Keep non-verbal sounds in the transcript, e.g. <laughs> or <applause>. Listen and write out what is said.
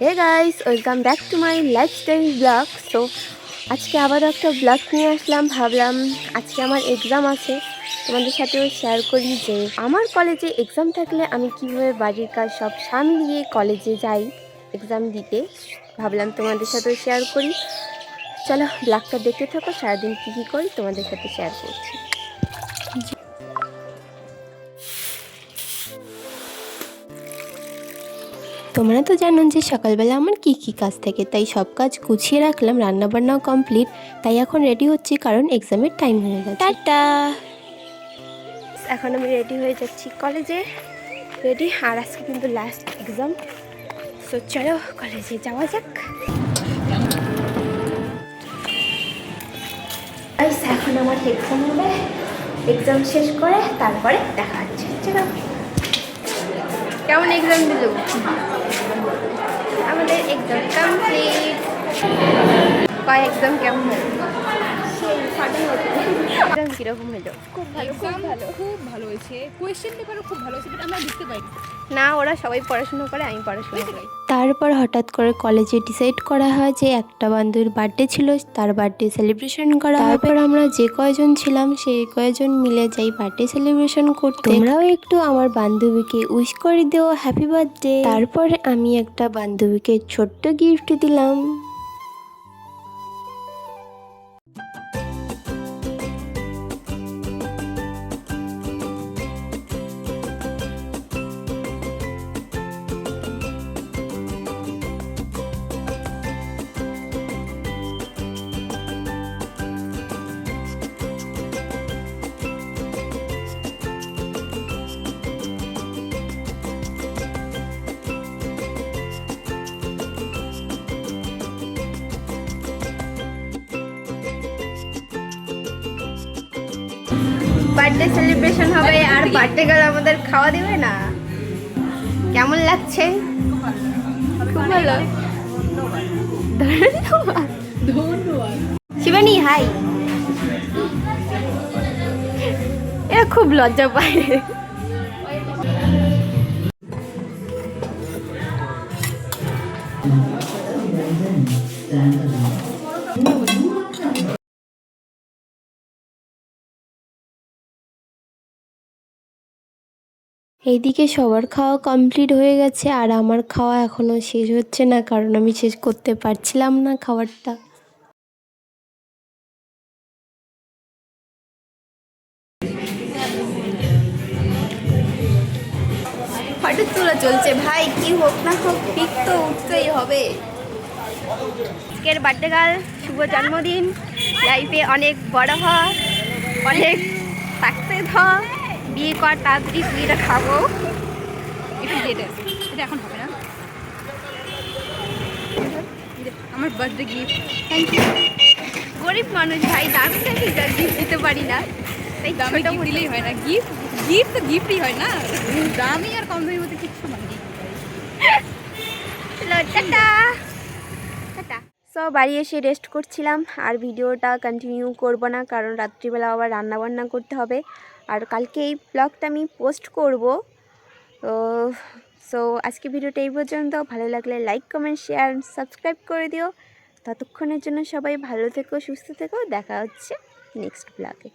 Hey guys welcome back to my lifestyle blog so আজকে আবার একটা ব্লগ নিয়ে আসলাম, ভাবলাম আজকে আমার এক্সাম আছে, তোমাদের সাথেও শেয়ার করি যে আমার কলেজে এক্সাম থাকলে আমি কীভাবে বাড়ির কাজ সব সামলিয়ে কলেজে যাই এক্সাম দিতে, ভাবলাম তোমাদের সাথেও শেয়ার করি। চলো ব্লগটা দেখতে থাকো, সারাদিন কী কী করি তোমাদের সাথে শেয়ার করছি। তোমরা তো জানো যে সকালবেলা আমার কি কি কাজ থাকে তাই সব কাজ গুছিয়ে রাখলাম রান্নাবান্নাও কমপ্লিট তাই এখন রেডি হচ্ছি কারণ এক্সামের টাইম হয়ে গেছে। টাটা! এখন আমি রেডি হয়ে যাচ্ছি কলেজে রেডি আর আজকে কিন্তু লাস্ট এক্সাম সো চলো কলেজে যাওয়া যাক। এখন আমার এক্সাম হবে। এক্সাম শেষ করে তারপরে দেখা হচ্ছে। চলো কেমন এক্সাম দিল? আমাদের এক্সাম কমপ্লিট কয় এক্সাম কেমন? হলো কীরকম এক্সাম কীরকম হলো? খুব ভালো খুব ভালো। খুব ভালো হয়েছে কোয়েশ্চেন পেপারও খুব ভালো হয়েছে বাট আমরা লিখতে পারি না ওরা সবাই পড়াশোনা করে আমি পড়াশোনা করি। তারপর হঠাৎ করে কলেজে ডিসাইড করা হয় যে একটা বান্ধবীর বার্থডে ছিল তার বার্থডে সেলিব্রেশন করা তারপর আমরা যে কয়জন ছিলাম সেই কয়জন মিলে যাই বার্থডে সেলিব্রেশন করতে। তোমরাও একটু আমার বান্ধবীকে উইশ করে দিও হ্যাপি বার্থডে তারপরে আমি একটা বান্ধবীকে ছোট্ট গিফট দিলাম। বার্থডে সেলিব্রেশন হবে আর বার্থডে গার্ল আমাদের খাওয়া দেবে না। কেমন লাগছে? খুব ভালো। শিবানী হাই এরা খুব লজ্জা পায়। এইদিকে সবার খাওয়া কমপ্লিট হয়ে গেছে আর আমার খাওয়া এখনও শেষ হচ্ছে না, কারণ আমি শেষ করতে পারছিলাম না খাবারটা। ফটো তোলা চলছে, ভাই, কি হোক না হোক, পিক তো উঠতেই হবে। শুভ জন্মদিন। লাইফে অনেক বড় হ অনেক সাকসেস হ বিয়ে কর তাড়াতাড়ি বিয়েটা খাব। এটা যেটা এটা এখন হবে না। আমার বার্থডে গিফট থ্যাংক ইউ গরিব মানুষ ভাই দামি দামি গিফট দিতে পারি না। তাই দামি ছোট দিলেই হয় না। গিফট গিফট তো গিফটই হয় না। দামি আর কম দামি মধ্যে কিচ্ছু মানে টাটা <laughs> সো বাড়ি এসে রেস্ট করছিলাম আর ভিডিওটা কন্টিনিউ করব না কারণ রাত্রিবেলা আবার রান্না বান্না করতে হবে। আর কালকে এই ব্লগটা আমি পোস্ট করব। সো আজকে ভিডিওটা এই পর্যন্ত। ভালো লাগলে লাইক কমেন্ট শেয়ার সাবস্ক্রাইব করে দিও। ততক্ষণের জন্য সবাই ভালো থেকো, সুস্থ থেকো। দেখা হচ্ছে নেক্সট ব্লগে